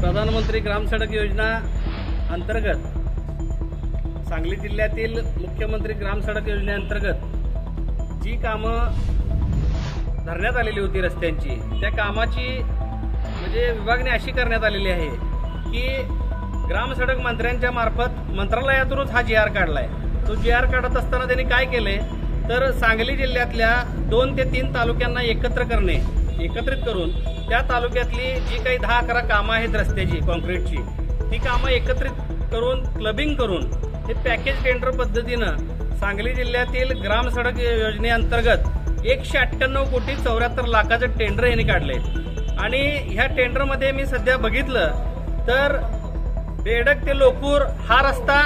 प्रधानमंत्री ग्राम सडक योजना अंतर्गत सांगली जिल्ह्यातील मुख्यमंत्री ग्राम सडक योजनेअंतर्गत जी कामं धरण्यात आलेली होती रस्त्यांची त्या कामाची म्हणजे विभागणी अशी करण्यात आलेली आहे की ग्रामसडक मंत्र्यांच्या मार्फत मंत्रालयातूनच हा जी आर काढला आहे तो जी आर काढत असताना त्यांनी काय केलंय? तर सांगली जिल्ह्यातल्या दोन ते तीन तालुक्यांना एकत्र करणे एकत्रित करून त्या तालुक्यातली जी काही दहा अकरा कामं आहेत रस्त्याची कॉन्क्रीटची ती कामं एकत्रित करून क्लबिंग करून हे पॅकेज टेंडर पद्धतीनं सांगली जिल्ह्यातील ग्राम सडक योजनेअंतर्गत एकशे अठ्ठ्याण्णव कोटी चौऱ्याहत्तर लाखाचं टेंडर यांनी काढलंय. आणि ह्या टेंडरमध्ये मी सध्या बघितलं तर बेडक ते लोकूर हा रस्ता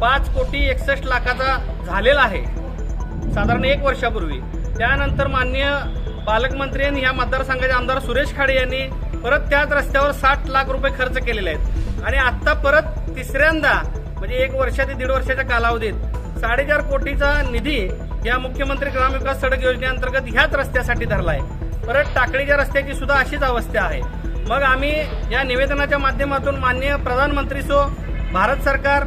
पाच कोटी एकसष्ट लाखाचा झालेला आहे. साधारण एक वर्षापूर्वी. त्यानंतर माननीय पालकमंत्री आणि या मतदारसंघाचे आमदार सुरेश खाडे यांनी परत त्याच रस्त्यावर साठ लाख रुपये खर्च केलेले आहेत. आणि आता परत तिसऱ्यांदा म्हणजे एक वर्षा ते दीड वर्षाच्या कालावधीत साडेचार कोटीचा निधी या मुख्यमंत्री ग्रामविकास सडक योजनेअंतर्गत ह्याच रस्त्यासाठी धरलाय. परत टाकळीच्या रस्त्याची सुद्धा अशीच अवस्था आहे. मग आम्ही या निवेदनाच्या माध्यमातून मान्य प्रधानमंत्री सो भारत सरकार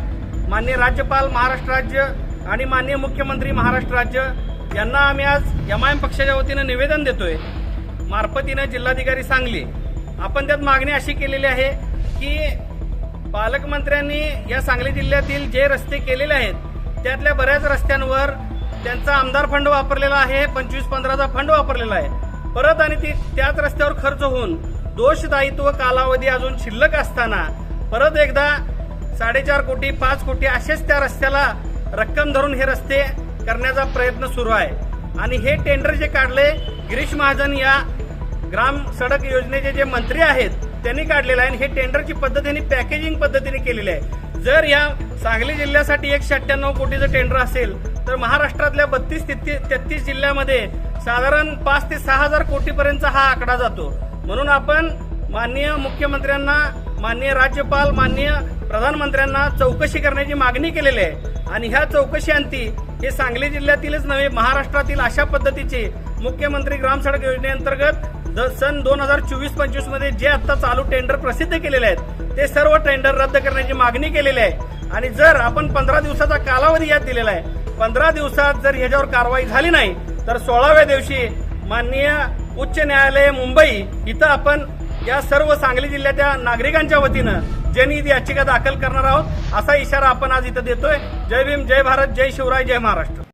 मान्य राज्यपाल महाराष्ट्र राज्य आणि मान्य मुख्यमंत्री महाराष्ट्र राज्य यांना आम्ही आज एम आय एम पक्षाच्या वतीनं निवेदन देतोय. मार्फतीनं जिल्हाधिकारी सांगली आपण त्यात मागणी अशी केलेली आहे की पालकमंत्र्यांनी या सांगली जिल्ह्यातील जे रस्ते केलेले आहेत त्यातल्या बऱ्याच रस्त्यांवर त्यांचा आमदार फंड वापरलेला आहे पंचवीस पंधराचा फंड वापरलेला आहे. परत आणि ती त्याच रस्त्यावर खर्च होऊन दोषदायित्व कालावधी अजून शिल्लक असताना परत एकदा साडेचार कोटी पाच कोटी असेच त्या रस्त्याला रक्कम धरून हे रस्ते करण्याचा प्रयत्न सुरू आहे. आणि हे टेंडर जे काढले गिरीश महाजन या ग्राम सडक योजनेचे जे मंत्री आहेत त्यांनी काढलेलं आहे. आणि हे टेंडरची पद्धतीने पॅकेजिंग पद्धतीने केलेली आहे. जर या सांगली जिल्ह्यासाठी एकशे अठ्ठ्याण्णव कोटीचं टेंडर असेल तर महाराष्ट्रातल्या बत्तीस तेहतीस जिल्ह्यामध्ये साधारण पाच ते सहा हजार कोटीपर्यंतचा हा आकडा जातो. म्हणून आपण माननीय मुख्यमंत्र्यांना माननीय राज्यपाल माननीय प्रधानमंत्र्यांना चौकशी करण्याची मागणी केलेली आहे. आणि ह्या चौकशी अंती हे सांगली जिल्ह्यातीलच नव्हे महाराष्ट्रातील अशा पद्धतीचे मुख्यमंत्री ग्राम सडक योजनेअंतर्गत द- सन दोन हजार चोवीस पंचवीसमध्ये जे आता चालू टेंडर प्रसिद्ध केलेले आहेत ते सर्व टेंडर रद्द करण्याची मागणी केलेली आहे. आणि जर आपण पंधरा दिवसाचा कालावधी यात दिलेला आहे पंधरा दिवसात जर ह्याच्यावर कारवाई झाली नाही तर सोळाव्या दिवशी माननीय उच्च न्यायालय मुंबई इथं आपण या सर्व सांगली जिल्ह्याच्या नागरिकांच्या वतीनं जनहित याचिका दाखल करणार आहोत असा इशारा आपण आज इथं देतोय. जय भीम जय भारत जय शिवराय जय महाराष्ट्र.